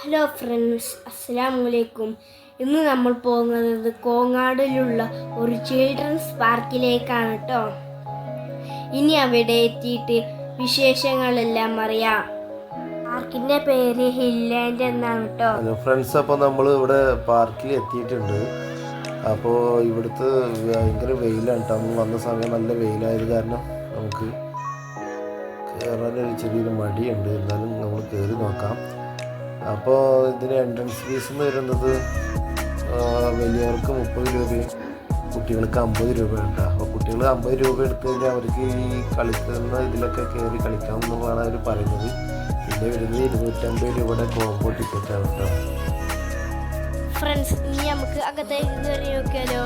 Hello friends അസ്സാം വലൈക്കും ഇന്ന് നമ്മൾ പോകുന്നത് കോങ്ങാടിലുള്ള ഒരു ചിൽഡ്രൻസ് പാർക്കിലേക്കാണ് കേട്ടോ ഇനി അവിടെ എത്തിയിട്ട് വിശേഷങ്ങളെല്ലാം അറിയാം. പാർക്കിന്റെ പേര് ഹില്ലാൻഡ് എന്നാണ് കേട്ടോ ഫ്രണ്ട്സ് അപ്പോൾ നമ്മൾ ഇവിടെ പാർക്കിൽ എത്തിയിട്ടുണ്ട്. അപ്പോൾ ഇവിടുത്തെ ഭയങ്കര വെയിലാണ് കേട്ടോ വന്ന സമയം നല്ല വെയിലായത് കാരണം നമുക്ക് കയറാനൊരു ചെറിയൊരു മടിയുണ്ട്. എന്നാലും നമ്മൾ കയറി നോക്കാം. അപ്പോൾ ഇതിന് എൻട്രൻസ് ഫീസ് എന്ന് വരുന്നത് വലിയവർക്ക് മുപ്പത് രൂപയും കുട്ടികൾക്ക് അമ്പത് രൂപയാണ് അപ്പോൾ കുട്ടികൾ അമ്പത് രൂപ എടുത്തു കഴിഞ്ഞാൽ അവർക്ക് ഈ കളിക്കുന്ന ഇതിലൊക്കെ കയറി കളിക്കാം എന്നുള്ളതാണ് അവർ പറയുന്നത്. പിന്നെ വരുന്നത് ഇരുന്നൂറ്റമ്പത് രൂപയുടെ കോംബോ ടിക്കറ്റാണ് കേട്ടോ ഫ്രണ്ട്സ് ഇനി നമുക്ക് അകത്തേക്ക് കയറി നോക്കിയാലോ?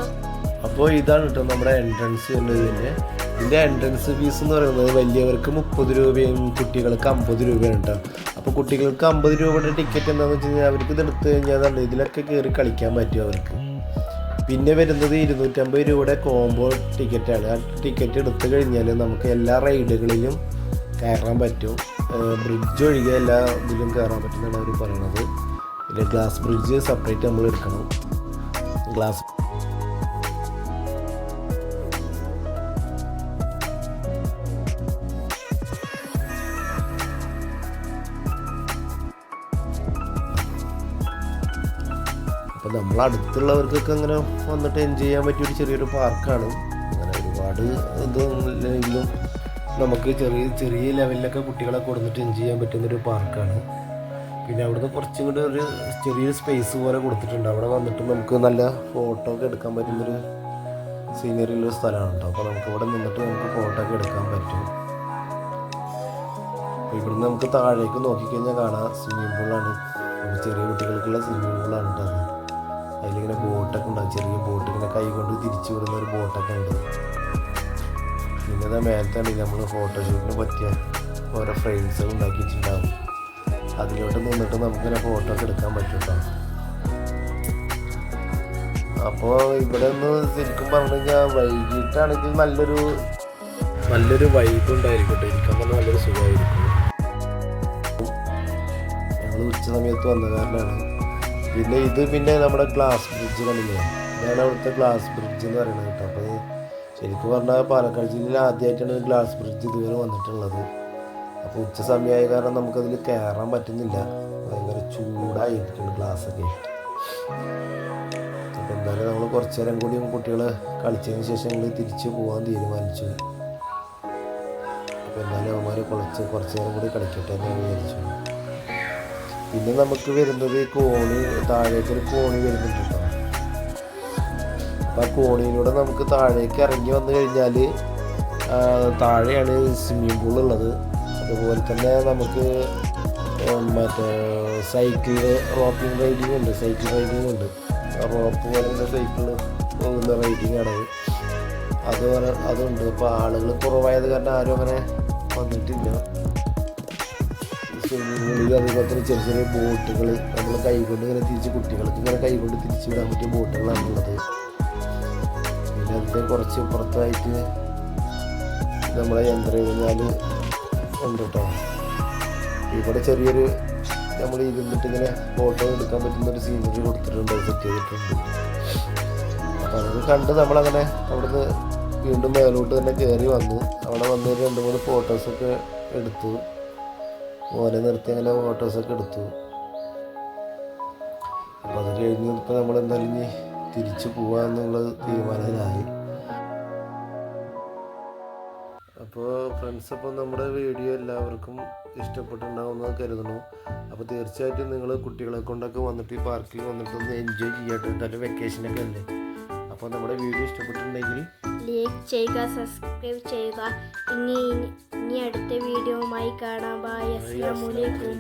അപ്പോൾ ഇതാണ് കേട്ടോ നമ്മുടെ എൻട്രൻസ് വരുന്നതിന്റെ ഇതിന്റെ എൻട്രൻസ് ഫീസ് എന്ന് പറയുന്നത് വലിയവർക്ക് മുപ്പത് രൂപയും കുട്ടികൾക്ക് അമ്പത് രൂപയാണ് കേട്ടോ അപ്പോൾ കുട്ടികൾക്ക് അമ്പത് രൂപയുടെ ടിക്കറ്റ് എന്താണെന്ന് വെച്ച് കഴിഞ്ഞാൽ അവർക്ക് ഇത് എടുത്തു കഴിഞ്ഞാൽ ഇതിലൊക്കെ കയറി കളിക്കാൻ പറ്റും അവർക്ക്. പിന്നെ വരുന്നത് ഇരുന്നൂറ്റമ്പത് രൂപയുടെ കോംബോ ടിക്കറ്റാണ് ആ ടിക്കറ്റ് എടുത്തു കഴിഞ്ഞാൽ നമുക്ക് എല്ലാ റൈഡുകളിലും കയറാൻ പറ്റും. ബ്രിഡ്ജ് ഒഴികെ എല്ലാ ഇതിലും കയറാൻ പറ്റുമെന്നാണ് അവർ പറയുന്നത് പിന്നെ ഗ്ലാസ് ബ്രിഡ്ജ് സെപ്പറേറ്റ് നമ്മൾ എടുക്കണം. ഗ്ലാസ് അപ്പോൾ നമ്മൾ അടുത്തുള്ളവർക്കൊക്കെ അങ്ങനെ വന്നിട്ട് എൻജോയ് ചെയ്യാൻ പറ്റിയ ഒരു ചെറിയൊരു പാർക്കാണ് അങ്ങനെ ഒരുപാട് ഇതൊന്നുമില്ലെങ്കിലും നമുക്ക് ചെറിയ ചെറിയ ലെവലിലൊക്കെ കുട്ടികളെ കൊടുത്തിട്ട് എൻജോയ് ചെയ്യാൻ പറ്റുന്നൊരു പാർക്കാണ് പിന്നെ അവിടുന്ന് കുറച്ചും കൂടി ഒരു ചെറിയൊരു സ്പേസ് പോലെ കൊടുത്തിട്ടുണ്ട്. അവിടെ വന്നിട്ട് നമുക്ക് നല്ല ഫോട്ടോ ഒക്കെ എടുക്കാൻ പറ്റുന്നൊരു ഉള്ള സ്ഥലമാണ് കേട്ടോ അപ്പോൾ നമുക്ക് ഇവിടെ നിന്നിട്ട് നമുക്ക് ഫോട്ടോ ഒക്കെ എടുക്കാൻ പറ്റും. ഇവിടുന്ന് നമുക്ക് താഴേക്ക് നോക്കിക്കഴിഞ്ഞാൽ കാണാം. സ്വിമ്മിംഗ് പൂളാണ് ചെറിയ കുട്ടികൾക്കുള്ള സ്വിമ്മിംഗ് പൂളാണ് കേട്ടോ അതിലിങ്ങനെ ബോട്ടൊക്കെ ഉണ്ടാവും. ചെറിയ ബോട്ട് ഇങ്ങനെ കൈ കൊണ്ട് തിരിച്ചു വിടുന്ന ഒരു ബോട്ടൊക്കെ ഉണ്ട്. പിന്നെ അതാ മേലത്താണ് നമ്മൾ ഫോട്ടോഷൂട്ടിന് പറ്റിയ ഓരോ ഫ്രെയിംസ് ഉണ്ടാക്കി വെച്ചിട്ടുണ്ടാവും. അതിലോട്ട് നിന്നിട്ട് നമുക്കിങ്ങനെ ഫോട്ടോ ഒക്കെ എടുക്കാൻ പറ്റും കേട്ടോ അപ്പോൾ ഇവിടെ നിന്ന് ശരിക്കും പറഞ്ഞു കഴിഞ്ഞാൽ വൈകിട്ടാണെങ്കിൽ നല്ലൊരു നല്ലൊരു വൈബ് ഉണ്ടായിരിക്കട്ടെ. കേട്ടോ ഇരിക്കാൻ തന്നെ നല്ലൊരു സുഖമായിരിക്കും. ഞങ്ങൾ ഉച്ച സമയത്ത് വന്ന കാരണമാണ് പിന്നെ ഇത് പിന്നെ നമ്മുടെ ഗ്ലാസ് ബ്രിഡ്ജ് കണ്ടില്ലേ? ഇതാണ് അവിടുത്തെ ഗ്ലാസ് ബ്രിഡ്ജ് എന്ന് പറയുന്നത് കേട്ടോ. അപ്പോൾ ശരിക്കും പറഞ്ഞാൽ പാലക്കാട് ജില്ലയിൽ ആദ്യമായിട്ടാണ് ഗ്ലാസ് ബ്രിഡ്ജ് ഇതുവരെ വന്നിട്ടുള്ളത്. അപ്പോൾ ഉച്ച സമയമായ കാരണം നമുക്കതിൽ കയറാൻ പറ്റുന്നില്ല. ഭയങ്കര ചൂടായിരിക്കുന്നു ഗ്ലാസ്സൊക്കെ അപ്പോൾ എന്തായാലും നമ്മൾ കുറച്ച് നേരം കൂടിയും കുട്ടികൾ കളിച്ചതിന് ശേഷം ഞങ്ങൾ തിരിച്ച് പോകാൻ തീരുമാനിച്ചു. അപ്പോൾ എന്തായാലും അവന്മാർ കുറച്ച് കുറച്ച് നേരം കൂടി കളിക്കട്ടെ എന്ന് വിചാരിച്ചു. പിന്നെ നമുക്ക് വരുന്നത് ഈ കോണി താഴേക്ക് ഒരു കോണി വരുന്നുണ്ട്. ആ കോണിയിലൂടെ നമുക്ക് താഴേക്ക് ഇറങ്ങി വന്നു കഴിഞ്ഞാൽ താഴെയാണ് സ്വിമ്മിംഗ് പൂൾ ഉള്ളത്. അതുപോലെ തന്നെ നമുക്ക് മറ്റേ സൈക്കിൾ റോപ്പിംഗ് റൈഡിങ് ഉണ്ട് സൈക്കിൾ റൈഡിങ് ഉണ്ട്. റോപ്പ് പോലുള്ള സൈക്കിൾ പോകുന്ന റൈഡിങ് ആണ്. അതുപോലെ അതുണ്ട്. അപ്പോൾ ആളുകൾ കുറവായത് കാരണം ആരും അങ്ങനെ വന്നിട്ടില്ല. സ്വിമ്മിംഗ് അതേപോലെ തന്നെ ചെറിയ ചെറിയ ബോട്ടുകൾ നമ്മൾ കൈകൊണ്ട് ഇങ്ങനെ തിരിച്ച് കുട്ടികൾക്ക് ഇങ്ങനെ കൈകൊണ്ട് തിരിച്ച് വിടാൻ പറ്റിയ ബോട്ടുകളാണ് ഉള്ളത്. പിന്നെ അതിന്റെ കുറച്ച് പുറത്തായിട്ട് നമ്മളെ യന്ത്രങ്ങൾ ഉണ്ട് കേട്ടോ ഇവിടെ ചെറിയൊരു നമ്മൾ ഇരുന്നിട്ട് ഇങ്ങനെ ഫോട്ടോ എടുക്കാൻ പറ്റുന്ന ഒരു സീനറി കൊടുത്തിട്ടുണ്ട് സെറ്റ് ചെയ്തിട്ടുണ്ട്. അപ്പോൾ അതൊക്കെ കണ്ട് നമ്മളങ്ങനെ അവിടുന്ന് വീണ്ടും മേലോട്ട് തന്നെ കയറി വന്നു. അവിടെ വന്ന് രണ്ട് മൂന്ന് ഫോട്ടോസൊക്കെ എടുത്തു. മോനെ നിർത്തി അങ്ങനെ ഫോട്ടോസൊക്കെ എടുത്തു. അപ്പോൾ അത് കഴിഞ്ഞ് ഇപ്പോൾ നമ്മൾ എന്തായാലും തിരിച്ചു പോകാമെന്നുള്ള തീരുമാനത്തിലായി. അപ്പോൾ ഫ്രണ്ട്സ് അപ്പോൾ നമ്മുടെ വീഡിയോ എല്ലാവർക്കും ഇഷ്ടപ്പെട്ടുണ്ടാവുമെന്ന് കരുതുന്നു. അപ്പോൾ തീർച്ചയായിട്ടും നിങ്ങൾ കുട്ടികളെ കൊണ്ടൊക്കെ വന്നിട്ട് ഈ പാർക്കിൽ വന്നിട്ട് ഒന്ന് എൻജോയ് ചെയ്യട്ടെ. വെക്കേഷനൊക്കെ അല്ലേ? അപ്പോൾ നമ്മുടെ വീഡിയോ ഇഷ്ടപ്പെട്ടിട്ടുണ്ടെങ്കിൽ ലൈക്ക് ചെയ്യുക സബ്സ്ക്രൈബ് ചെയ്യുക. ഇനി ഇനി അടുത്ത വീഡിയോവുമായി കാണാം. ബൈ അസ്സാം വലൈക്കും